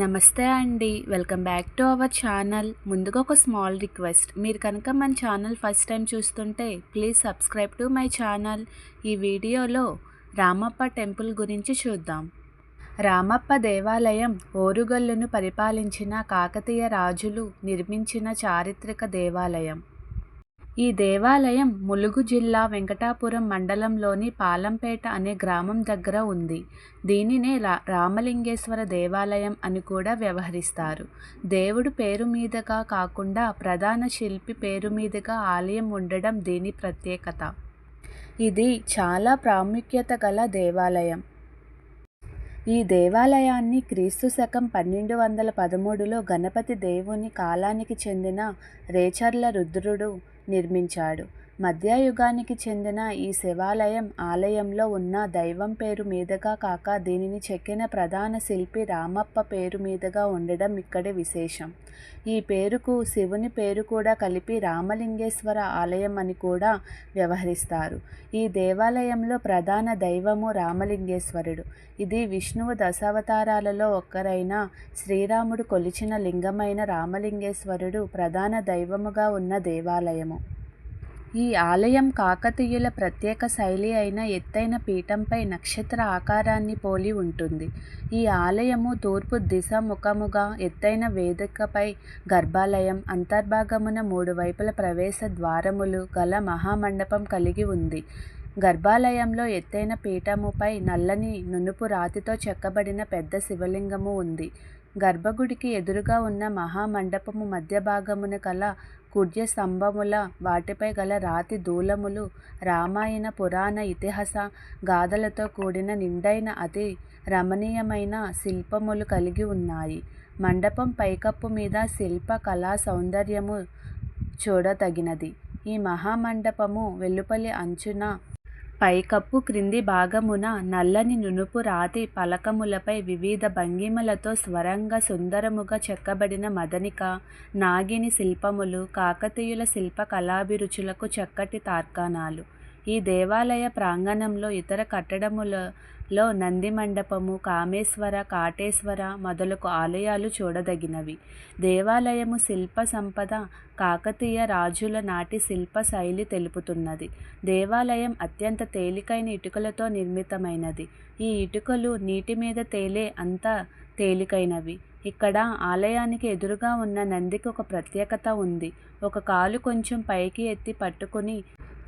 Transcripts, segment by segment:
నమస్తే అండి. Welcome back to our channel. ముందుగా ఒక స్మాల్ రిక్వెస్ట్. మీరు కనుక మన ఛానల్ ఫస్ట్ టైం చూస్తుంటే please subscribe to my channel. ఈ వీడియోలో రామప్ప టెంపుల్ గురించి చూద్దాం. రామప్ప దేవాలయం ఓరుగల్లును పరిపాలించిన కాకతీయ రాజులు నిర్మించిన చారిత్రక దేవాలయం. ఈ దేవాలయం ములుగు జిల్లా వెంకటాపురం మండలంలోని పాలంపేట అనే గ్రామం దగ్గర ఉంది. దీనినే రా రామలింగేశ్వర దేవాలయం అని కూడా వ్యవహరిస్తారు. దేవుడు పేరు మీదుగా కాకుండా ప్రధాన శిల్పి పేరు మీదుగా ఆలయం ఉండడం దీని ప్రత్యేకత. ఇది చాలా ప్రాముఖ్యత గల దేవాలయం. ఈ దేవాలయాన్ని క్రీస్తు శకం పన్నెండు వందల పదమూడులో గణపతి దేవుని కాలానికి చెందిన రేచర్ల రుద్రుడు నిర్మించాడు. మధ్యయుగానికి చెందిన ఈ శివాలయం ఆలయంలో ఉన్న దైవం పేరు మీదుగా కాక దీనిని చెక్కిన ప్రధాన శిల్పి రామప్ప పేరు మీదుగా ఉండడం ఇక్కడి విశేషం. ఈ పేరుకు శివుని పేరు కూడా కలిపి రామలింగేశ్వర ఆలయం అని కూడా వ్యవహరిస్తారు. ఈ దేవాలయంలో ప్రధాన దైవము రామలింగేశ్వరుడు. ఇది విష్ణువు దశావతారాలలో ఒక్కరైన శ్రీరాముడు కొలిచిన లింగమైన రామలింగేశ్వరుడు ప్రధాన దైవముగా ఉన్న దేవాలయము. ఈ ఆలయం కాకతీయుల ప్రత్యేక శైలి అయిన ఎత్తైన పీఠంపై నక్షత్ర ఆకారాన్ని పోలి ఉంటుంది. ఈ ఆలయము తూర్పు దిశ ముఖముగా ఎత్తైన వేదికపై గర్భాలయం అంతర్భాగమున మూడు వైపుల ప్రవేశ ద్వారములు గల మహామండపం కలిగి ఉంది. గర్భాలయంలో ఎత్తైన పీఠముపై నల్లని నునుపు రాతితో చెక్కబడిన పెద్ద శివలింగము ఉంది. గర్భగుడికి ఎదురుగా ఉన్న మహామండపము మధ్య భాగమున కల కుడ్య స్తంభముల వాటిపై గల రాతి దూలములు రామాయణ పురాణ ఇతిహాస గాథలతో కూడిన నిండైన అతి రమణీయమైన శిల్పములు కలిగి ఉన్నాయి. మండపం పైకప్పు మీద శిల్ప కళా సౌందర్యము చూడతగినది ఈ మహామండపము వెలుపలి అంచున పైకప్పు క్రింది భాగమున నల్లని నునుపు రాతి పలకములపై వివిధ భంగిమలతో స్వరంగా సుందరముగా చెక్కబడిన మదనిక నాగిని శిల్పములు కాకతీయుల శిల్ప కళాభిరుచులకు చక్కటి తార్కాణాలు. ఈ దేవాలయ ప్రాంగణంలో ఇతర కట్టడములలో నంది మండపము కామేశ్వర కాటేశ్వర మొదలగు ఆలయాలు చూడదగినవి. దేవాలయము శిల్ప సంపద కాకతీయ రాజుల నాటి శిల్ప శైలి తెలుపుతున్నది. దేవాలయం అత్యంత తేలికైన ఇటుకలతో నిర్మితమైనది. ఈ ఇటుకలు నీటి మీద తేలే అంత తేలికైనవి. ఇక్కడ ఆలయానికి ఎదురుగా ఉన్న నందికి ఒక ప్రత్యేకత ఉంది. ఒక కాలు కొంచెం పైకి ఎత్తి పట్టుకుని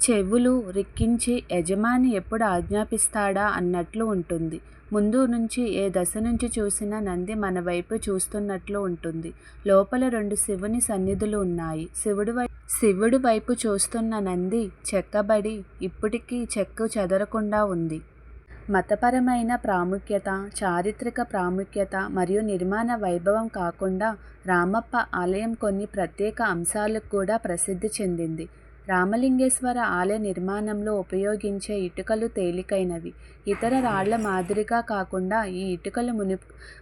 చెవులు రిక్కించి యజమాని ఎప్పుడు ఆజ్ఞాపిస్తాడా అన్నట్లు ఉంటుంది. ముందు నుంచి ఏ దశ నుంచి చూసినా నంది మన వైపు చూస్తున్నట్లు ఉంటుంది. లోపల రెండు శివుని సన్నిధులు ఉన్నాయి. శివుడు వై శివుడి వైపు చూస్తున్న నంది చెక్కబడి ఇప్పటికీ చెక్కు చెదరకుండా ఉంది. మతపరమైన ప్రాముఖ్యత చారిత్రక ప్రాముఖ్యత మరియు నిర్మాణ వైభవం కాకుండా రామప్ప ఆలయం కొన్ని ప్రత్యేక అంశాలకు కూడా ప్రసిద్ధి చెందింది. రామలింగేశ్వర ఆలయ నిర్మాణంలో ఉపయోగించే ఇటుకలు తేలికైనవి. ఇతర రాళ్ళ మాదిరిగా కాకుండా ఈ ఇటుకలు ముని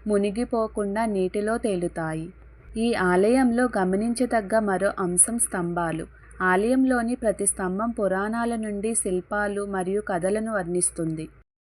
మునిగిపోకుండా నీటిలో తేలుతాయి. ఈ ఆలయంలో గమనించదగ్గ మరో అంశం స్తంభాలు. ఆలయంలోని ప్రతి స్తంభం పురాణాల నుండి శిల్పాలు మరియు కథలను వర్ణిస్తుంది.